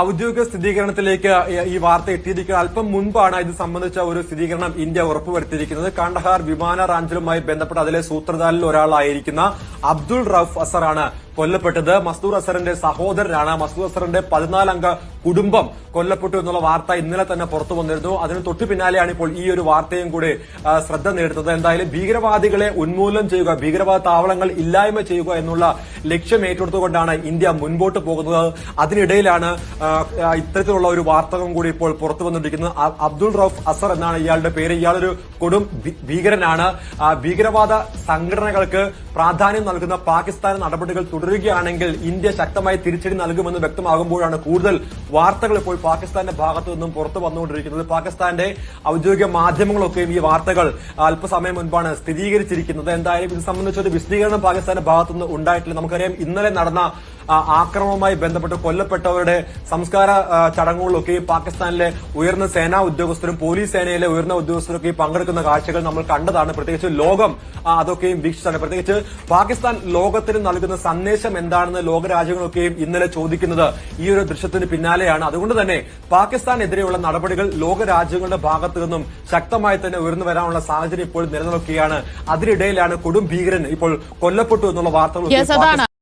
ഔദ്യോഗിക സ്ഥിരീകരണത്തിലേക്ക് ഈ- വാർത്ത എത്തിയിരിക്കുന്നത് അല്പം മുൻപാണ് ഇത് സംബന്ധിച്ച ഒരു സ്ഥിരീകരണം ഇന്ത്യ ഉറപ്പുവരുത്തിയിരിക്കുന്നത്. കാണ്ഡഹാർ വിമാന റാഞ്ചലുമായി ബന്ധപ്പെട്ട് അതിലെ സൂത്രധാരിൽ ഒരാളായിരിക്കുന്ന അബ്ദുൾ റൌഫ് അസറാണ് കൊല്ലപ്പെട്ടത് മസ്തൂർ അസറിന്റെ സഹോദരനാണ്. മസ്തൂർ അസറിന്റെ പതിനാലംഗ കുടുംബം കൊല്ലപ്പെട്ടു എന്നുള്ള വാർത്ത ഇന്നലെ തന്നെ പുറത്തു വന്നിരുന്നു. അതിന് തൊട്ടു പിന്നാലെയാണ് ഇപ്പോൾ ഈ ഒരു വാർത്തയും കൂടി ശ്രദ്ധ നേടുന്നത്. എന്തായാലും ഭീകരവാദികളെ ഉന്മൂലനം ചെയ്യുക ഭീകരവാദ താവളങ്ങൾ ഇല്ലായ്മ ചെയ്യുക എന്നുള്ള ലക്ഷ്യം ഏറ്റെടുത്തുകൊണ്ടാണ് ഇന്ത്യ മുൻപോട്ട് പോകുന്നത്. അതിനിടയിലാണ് ഇത്തരത്തിലുള്ള ഒരു വാർത്തകം കൂടി ഇപ്പോൾ പുറത്തു വന്നിരിക്കുന്നത്. അബ്ദുൾ റൌഫ് അസർ എന്നാണ് ഇയാളുടെ പേര്. ഇയാളൊരു കൊടും ഭീകരനാണ്. ഭീകരവാദ സംഘടനകൾക്ക് പ്രാധാന്യം നൽകുന്ന പാകിസ്ഥാൻ നടപടികൾ തുടരുകയാണെങ്കിൽ ഇന്ത്യ ശക്തമായി തിരിച്ചടി നൽകുമെന്ന് വ്യക്തമാകുമ്പോഴാണ് കൂടുതൽ വാർത്തകൾ ഇപ്പോൾ പാകിസ്ഥാന്റെ ഭാഗത്തു നിന്നും പുറത്തു വന്നുകൊണ്ടിരിക്കുന്നത്. പാകിസ്ഥാന്റെ ഔദ്യോഗിക മാധ്യമങ്ങളൊക്കെയും ഈ വാർത്തകൾ അല്പസമയം മുൻപാണ് സ്ഥിരീകരിച്ചിരിക്കുന്നത്. എന്തായാലും ഇത് സംബന്ധിച്ച ഒരു വിശദീകരണം പാകിസ്ഥാന്റെ ഭാഗത്തുനിന്ന് ഉണ്ടായിട്ടില്ല. നമുക്കറിയാം ഇന്നലെ നടന്ന ആക്രമണവുമായി ബന്ധപ്പെട്ട് കൊല്ലപ്പെട്ടവരുടെ സംസ്കാര ചടങ്ങുകളിലൊക്കെ പാകിസ്ഥാനിലെ ഉയർന്ന സേനാ ഉദ്യോഗസ്ഥരും പോലീസ് സേനയിലെ ഉയർന്ന ഉദ്യോഗസ്ഥരൊക്കെ പങ്കെടുക്കുന്ന കാഴ്ചകൾ നമ്മൾ കണ്ടതാണ്. പ്രത്യേകിച്ച് ലോകം അതൊക്കെയും വീക്ഷിച്ചാണ്. പ്രത്യേകിച്ച് പാകിസ്ഥാൻ ലോകത്തിന് നൽകുന്ന സന്ദേശം എന്താണെന്ന് ലോകരാജ്യങ്ങളൊക്കെയും ഇന്നലെ ചോദിക്കുന്നത് ഈ ഒരു ദൃശ്യത്തിന് പിന്നാലെയാണ് അതുകൊണ്ട് തന്നെ പാകിസ്ഥാനെതിരെയുള്ള നടപടികൾ ലോകരാജ്യങ്ങളുടെ ഭാഗത്തു നിന്നും ശക്തമായി തന്നെ ഉയർന്നു വരാനുള്ള സാഹചര്യം ഇപ്പോൾ നിലനിൽക്കുകയാണ് അതിനിടയിലാണ് കൊടും ഭീകരൻ ഇപ്പോൾ കൊല്ലപ്പെട്ടു എന്നുള്ള വാർത്തകൾ.